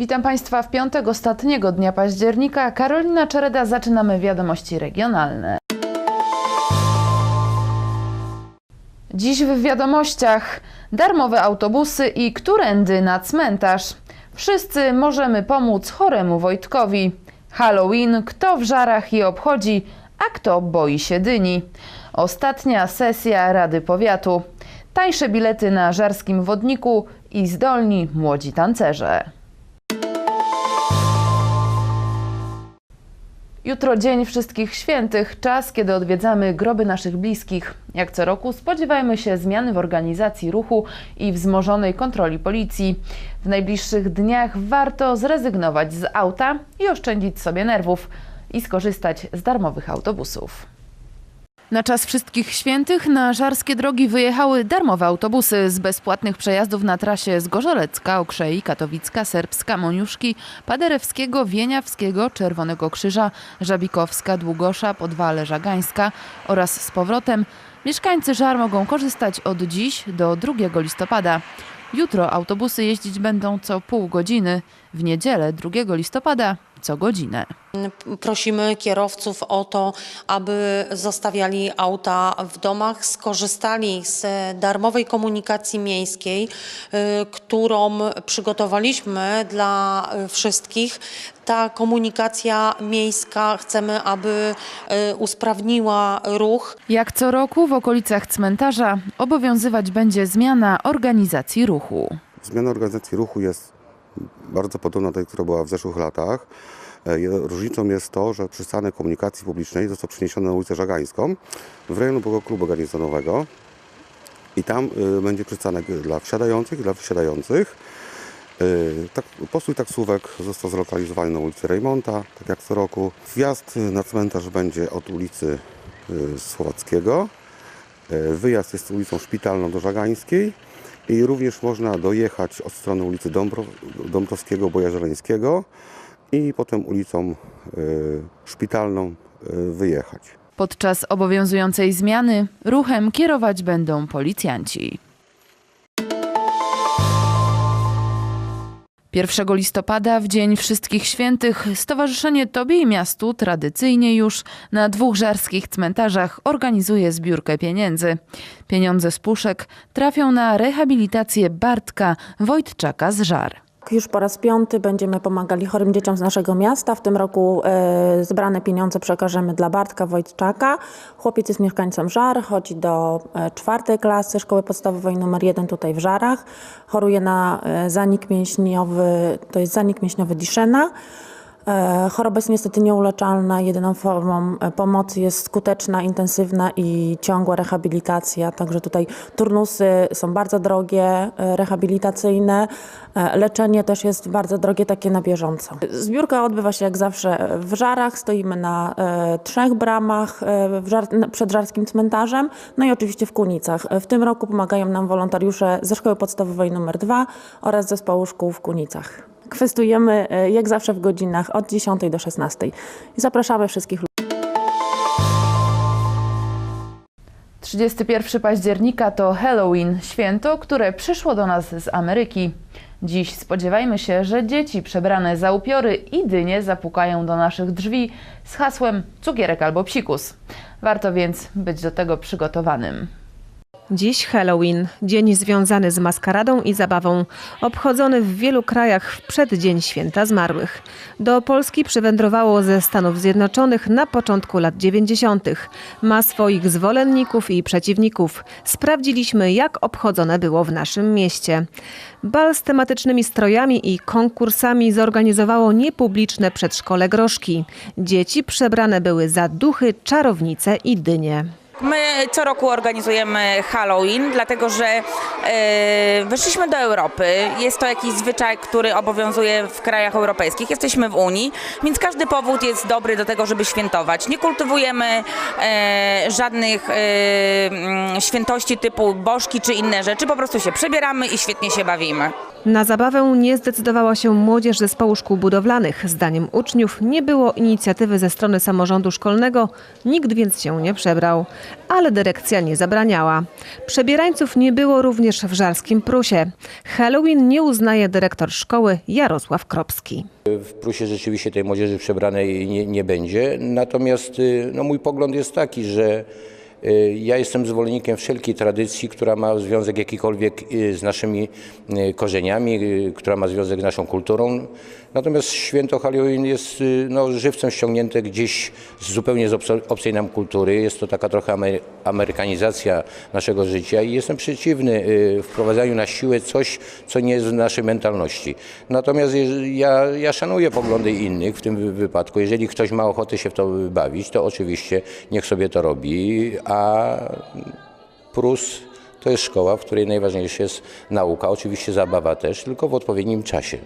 Witam Państwa w piątek ostatniego dnia października. Karolina Czereda, zaczynamy wiadomości regionalne. Dziś w wiadomościach darmowe autobusy i którędy na cmentarz. Wszyscy możemy pomóc choremu Wojtkowi. Halloween, kto w żarach je obchodzi, a kto boi się dyni. Ostatnia sesja Rady Powiatu. Tańsze bilety na żarskim wodniku i zdolni młodzi tancerze. Jutro Dzień Wszystkich Świętych, czas, kiedy odwiedzamy groby naszych bliskich. Jak co roku spodziewajmy się zmiany w organizacji ruchu i wzmożonej kontroli policji. W najbliższych dniach warto zrezygnować z auta i oszczędzić sobie nerwów i skorzystać z darmowych autobusów. Na czas wszystkich świętych na żarskie drogi wyjechały darmowe autobusy z bezpłatnych przejazdów na trasie z Gorzolecka, Okrzei, Katowicka, Serbska, Moniuszki, Paderewskiego, Wieniawskiego, Czerwonego Krzyża, Żabikowska, Długosza, Podwale, Żagańska oraz z powrotem. Mieszkańcy żar mogą korzystać od dziś do 2 listopada. Jutro autobusy jeździć będą co pół godziny, w niedzielę 2 listopada co godzinę. Prosimy kierowców o to, aby zostawiali auta w domach, skorzystali z darmowej komunikacji miejskiej, y, którą przygotowaliśmy dla wszystkich. Ta komunikacja miejska chcemy, aby y, usprawniła ruch. Jak co roku w okolicach cmentarza obowiązywać będzie zmiana organizacji ruchu. Zmiana organizacji ruchu jest bardzo podobna do tej, która była w zeszłych latach. E, Różnicą jest to, że przystanek komunikacji publicznej został przeniesiony na ulicę Żagańską w rejon nowego klubu garnizonowego i tam y, będzie przystanek dla wsiadających i dla wysiadających. Y, Tak, postój taksówek został zlokalizowany na ulicy Rejmonta, tak jak co roku. Wjazd na cmentarz będzie od ulicy Słowackiego. E, Wyjazd jest ulicą Szpitalną do Żagańskiej i również można dojechać od strony ulicy Dąbro, Dąbrowskiego, Boja Żeleńskiego i potem ulicą y, Szpitalną y, wyjechać. Podczas obowiązującej zmiany ruchem kierować będą policjanci. 1 listopada, w Dzień Wszystkich Świętych, Stowarzyszenie Tobie i Miastu tradycyjnie już na dwóch żarskich cmentarzach organizuje zbiórkę pieniędzy. Pieniądze z puszek trafią na rehabilitację Bartka Wojtczaka z Żar. Już po raz piąty będziemy pomagali chorym dzieciom z naszego miasta. W tym roku e, pieniądze przekażemy dla Bartka Wojtczaka. Chłopiec jest mieszkańcem Żar, chodzi do e, czwartej klasy szkoły podstawowej numer jeden tutaj w Żarach. Choruje na e, zanik mięśniowy, to jest zanik mięśniowy Diszena. E, Choroba jest niestety nieuleczalna. Jedyną formą e, pomocy jest skuteczna, intensywna i ciągła rehabilitacja. Także tutaj turnusy są bardzo drogie, e, rehabilitacyjne. Leczenie też jest bardzo drogie, takie na bieżąco. Zbiórka odbywa się jak zawsze w Żarach. Stoimy na trzech bramach żar, przed Żarskim Cmentarzem, no i oczywiście w Kunicach. W tym roku pomagają nam wolontariusze ze Szkoły Podstawowej nr 2 oraz zespołu szkół w Kunicach. Kwestujemy e, jak zawsze w godzinach od 10 do 16. I zapraszamy wszystkich 31 października to Halloween, święto, które przyszło do nas z Ameryki. Dziś spodziewajmy się, że dzieci przebrane za upiory i dynie zapukają do naszych drzwi z hasłem cukierek albo psikus. Warto więc być do tego przygotowanym. Dziś Halloween, dzień związany z maskaradą i zabawą, obchodzony w wielu krajach w przeddzień święta zmarłych. Do Polski przywędrowało ze Stanów Zjednoczonych na początku lat 90. Ma swoich zwolenników i przeciwników. Sprawdziliśmy, jak obchodzone było w naszym mieście. Bal z tematycznymi strojami i konkursami zorganizowało niepubliczne przedszkole Groszki. Dzieci przebrane były za duchy, czarownice i dynie. My co roku organizujemy Halloween, dlatego że e, wyszliśmy do Europy. Jest to jakiś zwyczaj, który obowiązuje w krajach europejskich. Jesteśmy w Unii, więc każdy powód jest dobry do tego, żeby świętować. Nie kultywujemy e, żadnych e, mm, świętości typu bożki czy inne rzeczy. Po prostu się przebieramy i świetnie się bawimy. Na zabawę nie zdecydowała się młodzież zespołu szkół budowlanych. Zdaniem uczniów nie było inicjatywy ze strony samorządu szkolnego, nikt więc się nie przebrał. Ale dyrekcja nie zabraniała. Przebierańców nie było również w Żarskim Prusie. Halloween nie uznaje dyrektor szkoły Jarosław Kropski. W Prusie rzeczywiście tej młodzieży przebranej nie, nie będzie. Natomiast y, no, mój pogląd jest taki, że ja jestem zwolennikiem wszelkiej tradycji, która ma związek jakikolwiek y, z naszymi y, korzeniami, y, która ma związek z naszą kulturą. Natomiast święto Halloween jest y, no, żywcem ściągnięte gdzieś z zupełnie z obcej nam kultury. Jest to taka trochę amery- amerykanizacja naszego życia i jestem przeciwny y, wprowadzaniu na siłę coś, co nie jest w naszej mentalności. Natomiast ja, ja szanuję poglądy innych w tym wy- wypadku. Jeżeli ktoś ma ochotę się w to bawić, to oczywiście niech sobie to robi, a Prus to jest szkoła, w której najważniejsza jest nauka, oczywiście zabawa też, tylko w odpowiednim czasie.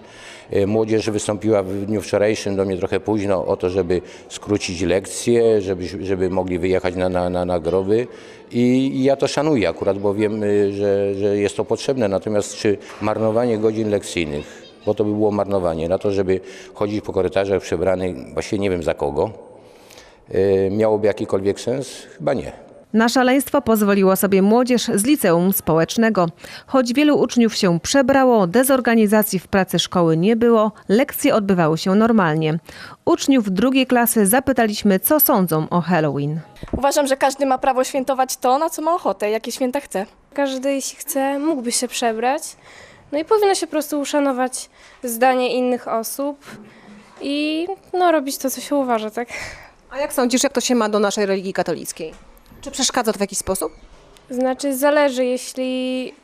E, Młodzież wystąpiła w dniu wczorajszym do mnie trochę późno o to, żeby skrócić lekcje, żeby, żeby mogli wyjechać na, na, na, na groby I, ja to szanuję akurat, bo wiem, y, że, że jest to potrzebne. Natomiast czy marnowanie godzin lekcyjnych, bo to by było marnowanie, na to, żeby chodzić po korytarzach przebrany, właściwie nie wiem za kogo, y, miałoby jakikolwiek sens? Chyba nie. Na szaleństwo pozwoliło sobie młodzież z liceum społecznego. Choć wielu uczniów się przebrało, dezorganizacji w pracy szkoły nie było, lekcje odbywały się normalnie. Uczniów drugiej klasy zapytaliśmy, co sądzą o Halloween. Uważam, że każdy ma prawo świętować to, na co ma ochotę, jakie święta chce. Każdy, jeśli chce, mógłby się przebrać. No i powinno się po prostu uszanować zdanie innych osób i no, robić to, co się uważa, tak? A jak sądzisz, jak to się ma do naszej religii katolickiej? Czy przeszkadza to w jakiś sposób? Znaczy, zależy, jeśli,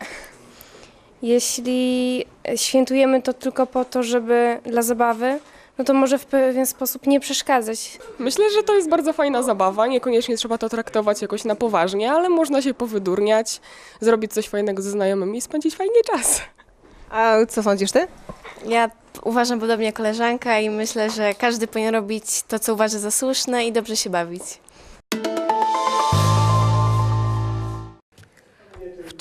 jeśli świętujemy to tylko po to, żeby dla zabawy, no to może w pewien sposób nie przeszkadzać. Myślę, że to jest bardzo fajna zabawa. Niekoniecznie trzeba to traktować jakoś na poważnie, ale można się powydurniać, zrobić coś fajnego ze znajomymi i spędzić fajnie czas. A co sądzisz ty? Ja uważam podobnie jak koleżanka i myślę, że każdy powinien robić to, co uważa za słuszne i dobrze się bawić.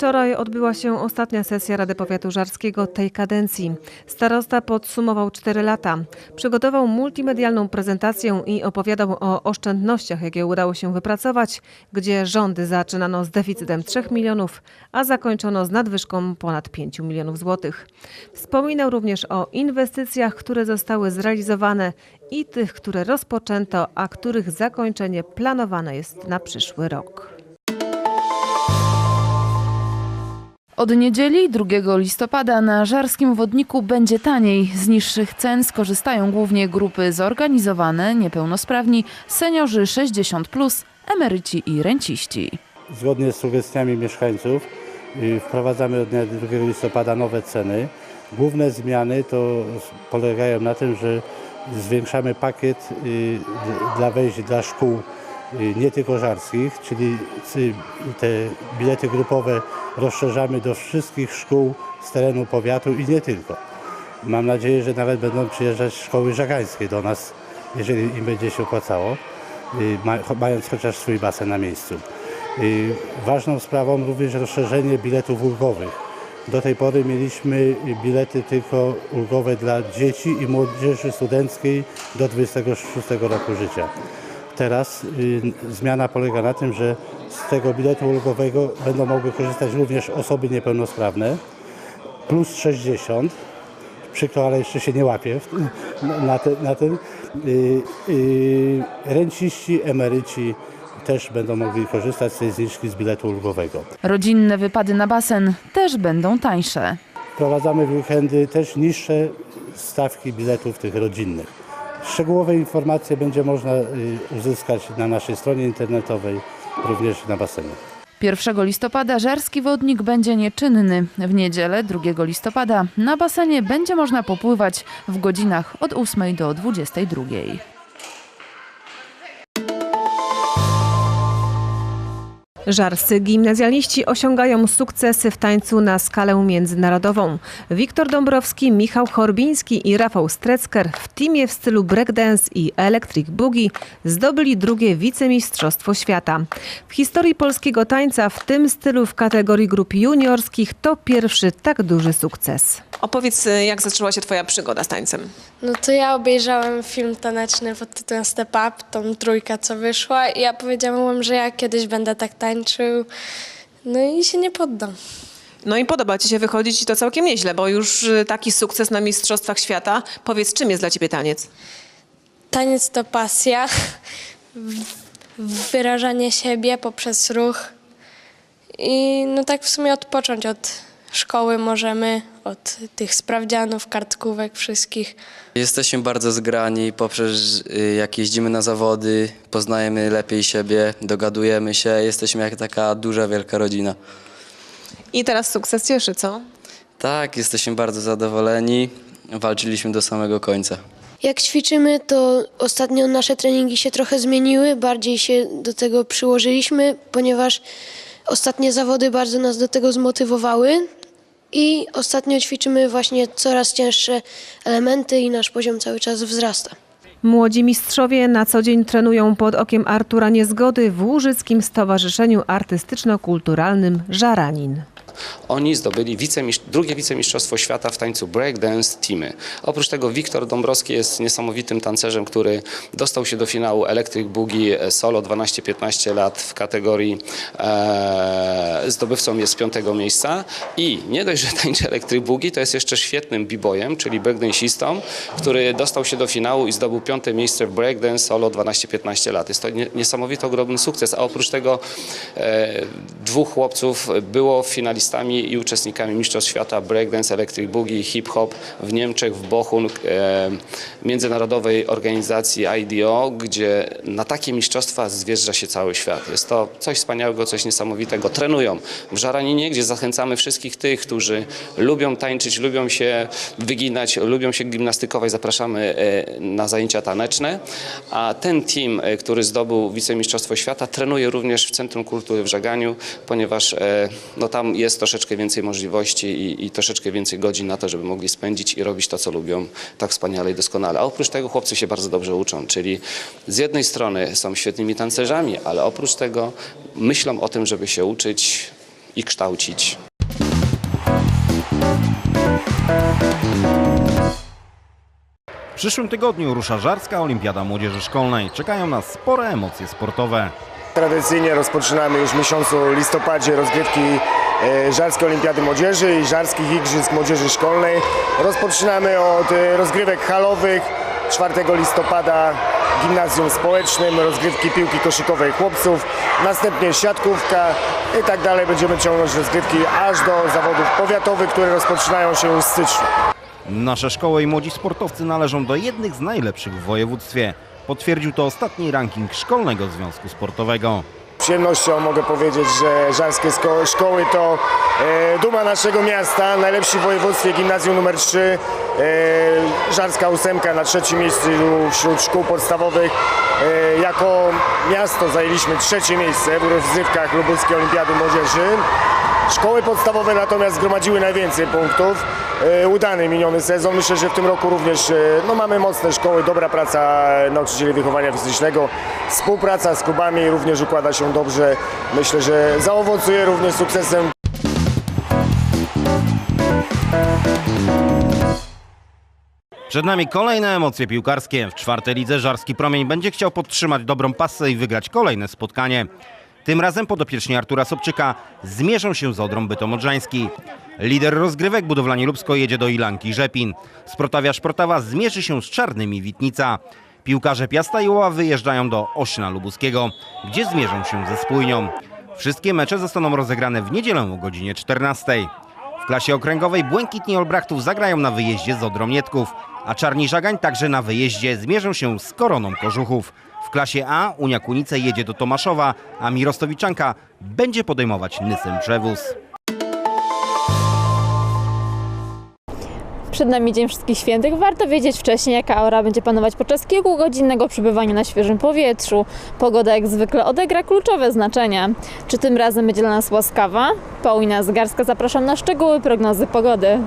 Wczoraj odbyła się ostatnia sesja Rady Powiatu Żarskiego tej kadencji. Starosta podsumował 4 lata. Przygotował multimedialną prezentację i opowiadał o oszczędnościach, jakie udało się wypracować, gdzie rządy zaczynano z deficytem 3 milionów, a zakończono z nadwyżką ponad 5 milionów złotych. Wspominał również o inwestycjach, które zostały zrealizowane i tych, które rozpoczęto, a których zakończenie planowane jest na przyszły rok. Od niedzieli 2 listopada na żarskim wodniku będzie taniej. Z niższych cen skorzystają głównie grupy zorganizowane, niepełnosprawni, seniorzy 60, emeryci i renciści. Zgodnie z sugestiami mieszkańców y, wprowadzamy od dnia 2 listopada nowe ceny. Główne zmiany to polegają na tym, że zwiększamy pakiet y, dla wejść dla szkół nie tylko żarskich, czyli cy- te bilety grupowe rozszerzamy do wszystkich szkół z terenu powiatu i nie tylko. Mam nadzieję, że nawet będą przyjeżdżać szkoły żagańskie do nas, jeżeli im będzie się opłacało, y, ma- mając chociaż swój basen na miejscu. Y, Ważną sprawą również rozszerzenie biletów ulgowych. Do tej pory mieliśmy bilety tylko ulgowe dla dzieci i młodzieży studenckiej do 26 roku życia. Teraz y, zmiana polega na tym, że z tego biletu ulgowego będą mogły korzystać również osoby niepełnosprawne plus 60. Przykro, ale jeszcze się nie łapię na, te, na tym. Y, renciści, emeryci też będą mogli korzystać z tej zniżki z biletu ulgowego. Rodzinne wypady na basen też będą tańsze. Wprowadzamy w weekendy też niższe stawki biletów tych rodzinnych. Szczegółowe informacje będzie można y, uzyskać na naszej stronie internetowej, również na basenie. 1 listopada żarski wodnik będzie nieczynny. W niedzielę 2 listopada na basenie będzie można popływać w godzinach od 8 do 22. Żarscy gimnazjaliści osiągają sukcesy w tańcu na skalę międzynarodową. Wiktor Dąbrowski, Michał Horbiński i Rafał Strecker w teamie w stylu breakdance i electric boogie zdobyli drugie wicemistrzostwo świata. W historii polskiego tańca w tym stylu w kategorii grup juniorskich to pierwszy tak duży sukces. Opowiedz, y, jak zaczęła się Twoja przygoda z tańcem. No to ja obejrzałem film taneczny pod tytułem Step Up, tą trójkę, co wyszła i ja powiedziałam, że ja kiedyś będę tak No i się nie poddam. No i podoba Ci się wychodzić i to całkiem nieźle, bo już y, taki sukces na Mistrzostwach Świata. Powiedz, czym jest dla Ciebie taniec? Taniec to pasja, wyrażanie siebie poprzez ruch i no tak w sumie odpocząć od szkoły możemy, od tych sprawdzianów, kartkówek wszystkich. Jesteśmy bardzo zgrani poprzez y, jak jeździmy na zawody, poznajemy lepiej siebie, dogadujemy się, jesteśmy jak taka duża, wielka rodzina. I teraz sukces cieszy, co? Tak, jesteśmy bardzo zadowoleni, walczyliśmy do samego końca. Jak ćwiczymy, to ostatnio nasze treningi się trochę zmieniły, bardziej się do tego przyłożyliśmy, ponieważ ostatnie zawody bardzo nas do tego zmotywowały i ostatnio ćwiczymy właśnie coraz cięższe elementy i nasz poziom cały czas wzrasta. Młodzi mistrzowie na co dzień trenują pod okiem Artura Niezgody w Łużyckim Stowarzyszeniu Artystyczno-Kulturalnym Żaranin. Oni zdobyli wicemistrz- drugie wicemistrzostwo świata w tańcu breakdance teamy. Oprócz tego Wiktor Dąbrowski jest niesamowitym tancerzem, który dostał się do finału Electric Boogie Solo 12-15 lat w kategorii e, zdobywcą jest piątego miejsca i nie dość, że tańczy Electric Boogie, to jest jeszcze świetnym b-boyem, czyli breakdancistą, który dostał się do finału i zdobył piąte miejsce w breakdance Solo 12-15 lat. Jest to nie, niesamowity, ogromny sukces, a oprócz tego e, dwóch chłopców było i uczestnikami Mistrzostw Świata Breakdance, Electric Boogie Hip Hop w Niemczech, w Bochum, e, międzynarodowej organizacji IDO, gdzie na takie mistrzostwa zwierza się cały świat. Jest to coś wspaniałego, coś niesamowitego. Trenują w Żaraninie, gdzie zachęcamy wszystkich tych, którzy lubią tańczyć, lubią się wyginać, lubią się gimnastykować, zapraszamy e, na zajęcia taneczne. A ten team, e, który zdobył wicemistrzostwo świata, trenuje również w Centrum Kultury w Żaganiu, ponieważ e, no, tam jest troszeczkę więcej możliwości i, i troszeczkę więcej godzin na to, żeby mogli spędzić i robić to, co lubią tak wspaniale i doskonale. A oprócz tego chłopcy się bardzo dobrze uczą, czyli z jednej strony są świetnymi tancerzami, ale oprócz tego myślą o tym, żeby się uczyć i kształcić. W przyszłym tygodniu rusza Żarska Olimpiada Młodzieży Szkolnej. Czekają nas spore emocje sportowe. Tradycyjnie rozpoczynamy już w miesiącu listopadzie rozgrywki Żarskiej Olimpiady Młodzieży i Żarskich Igrzysk Młodzieży Szkolnej. Rozpoczynamy od e, rozgrywek halowych 4 listopada w gimnazjum społecznym, rozgrywki piłki koszykowej chłopców, następnie siatkówka i tak dalej. Będziemy ciągnąć rozgrywki aż do zawodów powiatowych, które rozpoczynają się już w styczniu. Nasze szkoły i młodzi sportowcy należą do jednych z najlepszych w województwie. Potwierdził to ostatni ranking Szkolnego Związku Sportowego. Przyjemnością mogę powiedzieć, że żarskie sko- szkoły to e, duma naszego miasta, najlepsi w województwie gimnazjum numer 3, e, Żarska ósemka na trzecim miejscu wśród szkół podstawowych. E, jako miasto zajęliśmy trzecie miejsce w rozgrywkach Lubuskiej Olimpiady Młodzieży. Szkoły podstawowe natomiast zgromadziły najwięcej punktów. E, Udany miniony sezon. Myślę, że w tym roku również e, no, mamy mocne szkoły, dobra praca nauczycieli wychowania fizycznego. Współpraca z klubami również układa się dobrze. Myślę, że zaowocuje również sukcesem. Przed nami kolejne emocje piłkarskie. W czwartej lidze Żarski Promień będzie chciał podtrzymać dobrą pasę i wygrać kolejne spotkanie. Tym razem podopieczni Artura Sobczyka zmierzą się z Odrą Bytom Odrzański. Lider rozgrywek budowlanie Lubsko jedzie do Ilanki Rzepin. Sportawia Szprotawa zmierzy się z Czarnymi Witnica. Piłkarze Piasta i Oła wyjeżdżają do Ośna Lubuskiego, gdzie zmierzą się ze Spójnią. Wszystkie mecze zostaną rozegrane w niedzielę o godzinie 14. W klasie okręgowej Błękitni Olbrachtów zagrają na wyjeździe z Odrą a Czarni Żagań także na wyjeździe zmierzą się z Koroną Kożuchów. W klasie A Unia Kunice jedzie do Tomaszowa, a Mirostowiczanka będzie podejmować Nysem Przewóz. Przed nami Dzień Wszystkich Świętych. Warto wiedzieć wcześniej, jaka aura będzie panować podczas kilkugodzinnego przebywania na świeżym powietrzu. Pogoda jak zwykle odegra kluczowe znaczenie. Czy tym razem będzie dla nas łaskawa? Paulina Zgarska zapraszam na szczegóły prognozy pogody.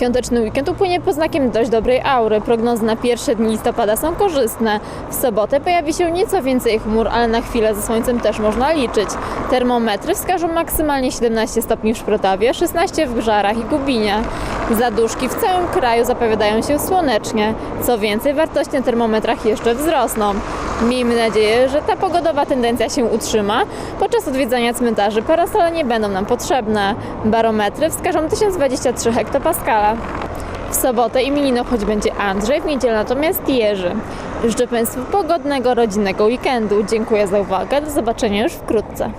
Świąteczny weekend upłynie pod znakiem dość dobrej aury. Prognozy na pierwsze dni listopada są korzystne. W sobotę pojawi się nieco więcej chmur, ale na chwilę ze słońcem też można liczyć. Termometry wskażą maksymalnie 17 stopni w Szprotawie, 16 w Grzarach i Gubinie. Zaduszki w całym kraju zapowiadają się słonecznie. Co więcej, wartości na termometrach jeszcze wzrosną. Miejmy nadzieję, że ta pogodowa tendencja się utrzyma. Podczas odwiedzania cmentarzy parasole nie będą nam potrzebne. Barometry wskażą 1023 hektopaskala. W sobotę imienino choć będzie Andrzej, w niedzielę natomiast Jerzy. Życzę Państwu pogodnego, rodzinnego weekendu. Dziękuję za uwagę. Do zobaczenia już wkrótce.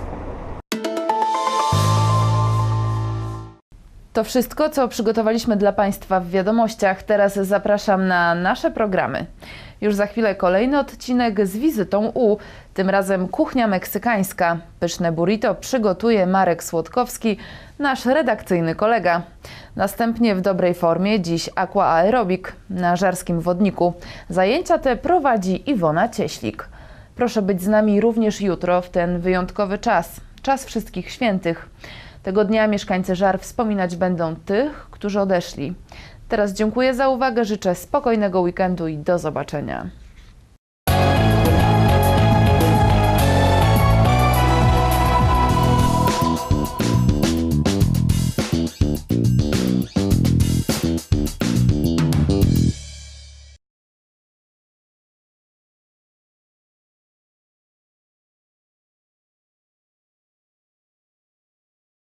To wszystko, co przygotowaliśmy dla Państwa w wiadomościach. Teraz zapraszam na nasze programy. Już za chwilę kolejny odcinek z wizytą u, tym razem kuchnia meksykańska. Pyszne burrito przygotuje Marek Słodkowski, nasz redakcyjny kolega. Następnie w dobrej formie dziś aqua aerobik na żarskim wodniku. Zajęcia te prowadzi Iwona Cieślik. Proszę być z nami również jutro w ten wyjątkowy czas, czas wszystkich świętych. Tego dnia mieszkańcy Żar wspominać będą tych, którzy odeszli. Teraz dziękuję za uwagę, życzę spokojnego weekendu i do zobaczenia.